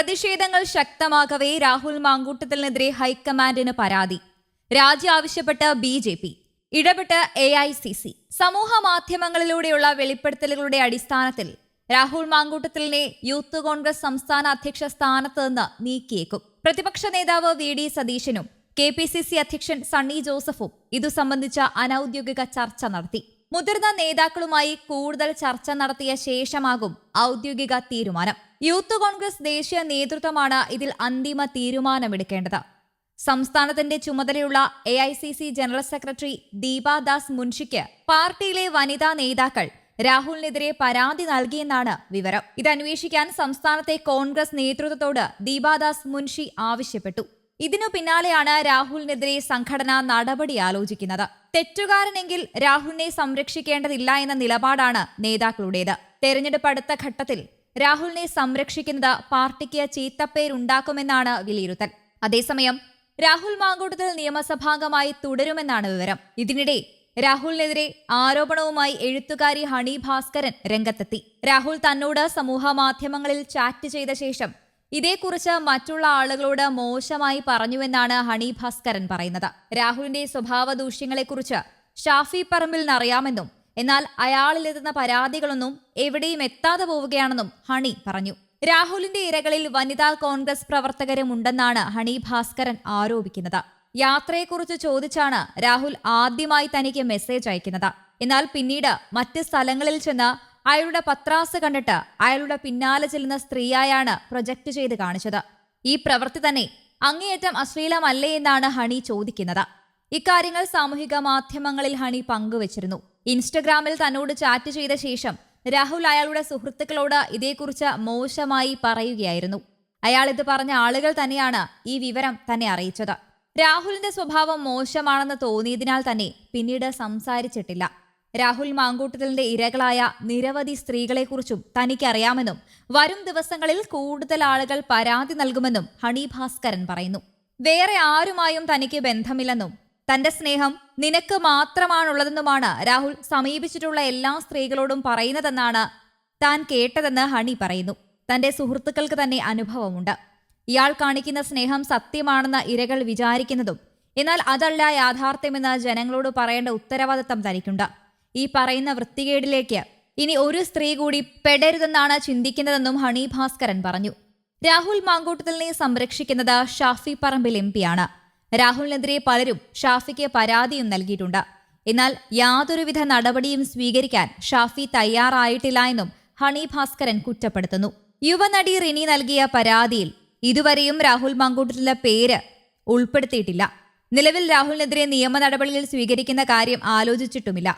പ്രതിഷേധങ്ങൾ ശക്തമാകവേ രാഹുൽ മാങ്കൂട്ടത്തിനെതിരെ ഹൈക്കമാൻഡിന് പരാതി. രാജി ആവശ്യപ്പെട്ട് ബി ജെ പി. ഇടപെട്ട് എ ഐ സി സി. സമൂഹ മാധ്യമങ്ങളിലൂടെയുള്ള വെളിപ്പെടുത്തലുകളുടെ അടിസ്ഥാനത്തിൽ രാഹുൽ മാങ്കൂട്ടത്തിലിനെ യൂത്ത് കോൺഗ്രസ് സംസ്ഥാന അധ്യക്ഷ സ്ഥാനത്ത് നിന്ന് നീക്കിയേക്കും. പ്രതിപക്ഷ നേതാവ് വി ഡി സതീശനും കെ പി സി സി അധ്യക്ഷൻ സണ്ണി ജോസഫും ഇതു സംബന്ധിച്ച അനൌദ്യോഗിക ചർച്ച നടത്തി. മുതിർന്ന നേതാക്കളുമായി കൂടുതൽ ചർച്ച നടത്തിയ ശേഷമാകും ഔദ്യോഗിക തീരുമാനം. യൂത്ത് കോൺഗ്രസ് ദേശീയ നേതൃത്വമാണ് ഇതിൽ അന്തിമ തീരുമാനമെടുക്കേണ്ടത്. സംസ്ഥാനത്തിന്റെ ചുമതലയുള്ള A I C C general secretary Deepa Das മുൻഷിക്ക് പാർട്ടിയിലെ വനിതാ നേതാക്കൾ രാഹുലിനെതിരെ പരാതി നൽകിയെന്നാണ് വിവരം. ഇത് അന്വേഷിക്കാൻ സംസ്ഥാനത്തെ കോൺഗ്രസ് നേതൃത്വത്തോട് ദീപാദാസ് മുൻഷി ആവശ്യപ്പെട്ടു. ഇതിനു പിന്നാലെയാണ് രാഹുലിനെതിരെ സംഘടന നടപടി ആലോചിക്കുന്നത്. തെറ്റുകാരനെങ്കിൽ രാഹുലിനെ സംരക്ഷിക്കേണ്ടതില്ല എന്ന നിലപാടാണ് നേതാക്കളുടേത്. തെരഞ്ഞെടുപ്പ് അടുത്ത ഘട്ടത്തിൽ രാഹുലിനെ സംരക്ഷിക്കുന്നത് പാർട്ടിക്ക് ചീത്തപ്പേരുണ്ടാക്കുമെന്നാണ് വിലയിരുത്തൽ. അതേസമയം രാഹുൽ മാങ്കൂട്ടത്തിൽ നിയമസഭാംഗമായി തുടരുമെന്നാണ് വിവരം. ഇതിനിടെ രാഹുലിനെതിരെ ആരോപണവുമായി എഴുത്തുകാരി ഹണി ഭാസ്കരൻ രംഗത്തെത്തി. രാഹുൽ തന്നോട് സമൂഹ മാധ്യമങ്ങളിൽ ചാറ്റ് ചെയ്ത ശേഷം ഇതേക്കുറിച്ച് മറ്റുള്ള ആളുകളോട് മോശമായി പറഞ്ഞുവെന്നാണ് ഹണി ഭാസ്കരൻ പറയുന്നത്. രാഹുലിന്റെ സ്വഭാവ ദൂഷ്യങ്ങളെക്കുറിച്ച് ഷാഫി പറമ്പിൽ അറിയാമെന്നും എന്നാൽ അയാളിലെത്തുന്ന പരാതികളൊന്നും എവിടെയും എത്താതെ പോവുകയാണെന്നും ഹണി പറഞ്ഞു. രാഹുലിന്റെ ഇരകളിൽ വനിതാ കോൺഗ്രസ് പ്രവർത്തകരുമുണ്ടെന്നാണ് ഹണി ഭാസ്കരൻ ആരോപിക്കുന്നത്. യാത്രയെക്കുറിച്ച് ചോദിച്ചാണ് രാഹുൽ ആദ്യമായി തനിക്ക് മെസ്സേജ് അയക്കുന്നത്. എന്നാൽ പിന്നീട് മറ്റ് സ്ഥലങ്ങളിൽ ചെന്ന് അയാളുടെ പത്രാസ് കണ്ടിട്ട് അയാളുടെ പിന്നാലെ ചെല്ലുന്ന സ്ത്രീയായാണ് പ്രൊജക്ട് ചെയ്ത് കാണിച്ചത്. ഈ പ്രവൃത്തി തന്നെ അങ്ങേയറ്റം അശ്ലീലമല്ലേ എന്നാണ് ഹണി ചോദിക്കുന്നത്. ഇക്കാര്യങ്ങൾ സാമൂഹിക മാധ്യമങ്ങളിൽ ഹണി പങ്കുവച്ചിരുന്നു. ഇൻസ്റ്റഗ്രാമിൽ തന്നോട് ചാറ്റ് ചെയ്ത ശേഷം രാഹുൽ അയാളുടെ സുഹൃത്തുക്കളോട് ഇതേക്കുറിച്ച് മോശമായി പറയുകയായിരുന്നു. അയാൾ ഇത് പറഞ്ഞ ആളുകൾ തന്നെയാണ് ഈ വിവരം തന്നെ അറിയിച്ചത്. രാഹുലിന്റെ സ്വഭാവം മോശമാണെന്ന് തോന്നിയതിനാൽ തന്നെ പിന്നീട് സംസാരിച്ചിട്ടില്ല. രാഹുൽ മാങ്കൂട്ടത്തിലിന്റെ ഇരകളായ നിരവധി സ്ത്രീകളെക്കുറിച്ചും തനിക്കറിയാമെന്നും വരും ദിവസങ്ങളിൽ കൂടുതൽ ആളുകൾ പരാതി നൽകുമെന്നും ഹണി ഭാസ്കരൻ പറയുന്നു. വേറെ ആരുമായും തനിക്ക് ബന്ധമില്ലെന്നും തന്റെ സ്നേഹം നിനക്ക് മാത്രമാണുള്ളതെന്നുമാണ് രാഹുൽ സമീപിച്ചിട്ടുള്ള എല്ലാ സ്ത്രീകളോടും പറയുന്നതെന്നാണ് താൻ കേട്ടതെന്ന് ഹണി പറയുന്നു. തന്റെ സുഹൃത്തുക്കൾക്ക് തന്നെ അനുഭവമുണ്ട്. ഇയാൾ കാണിക്കുന്ന സ്നേഹം സത്യമാണെന്ന് ഇരകൾ വിചാരിക്കുന്നതും എന്നാൽ അതല്ല യാഥാർത്ഥ്യമെന്ന് ജനങ്ങളോട് പറയേണ്ട ഉത്തരവാദിത്തം തനിക്കുണ്ട്. ഈ പറയുന്ന വൃത്തികേടിലേക്ക് ഇനി ഒരു സ്ത്രീ കൂടി പെടരുതെന്നാണ് ചിന്തിക്കുന്നതെന്നും ഹണി ഭാസ്കരൻ പറഞ്ഞു. രാഹുൽ മാങ്കൂട്ടത്തിലിനെ സംരക്ഷിക്കുന്നത് ഷാഫി പറമ്പിൽ എം പിയാണ് രാഹുലിനെതിരെ പലരും ഷാഫിക്ക് പരാതിയും നൽകിയിട്ടുണ്ട്. എന്നാൽ യാതൊരുവിധ നടപടിയും സ്വീകരിക്കാൻ ഷാഫി തയ്യാറായിട്ടില്ല എന്നും ഹണി ഭാസ്കരൻ കുറ്റപ്പെടുത്തുന്നു. യുവനടി റിനി നൽകിയ പരാതിയിൽ ഇതുവരെയും രാഹുൽ മങ്കൂട്ടിലെ പേര് ഉൾപ്പെടുത്തിയിട്ടില്ല. നിലവിൽ രാഹുലിനെതിരെ നിയമ നടപടികൾ സ്വീകരിക്കുന്ന കാര്യം ആലോചിച്ചിട്ടുമില്ല.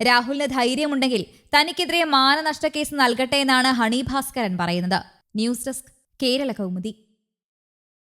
രാഹുലിന് ധൈര്യമുണ്ടെങ്കിൽ തനിക്കെതിരെ മാനനഷ്ട കേസ് നൽകട്ടെ എന്നാണ് ഹണി ഭാസ്കരൻ പറയുന്നത്. News desk Kerala Kaumudi.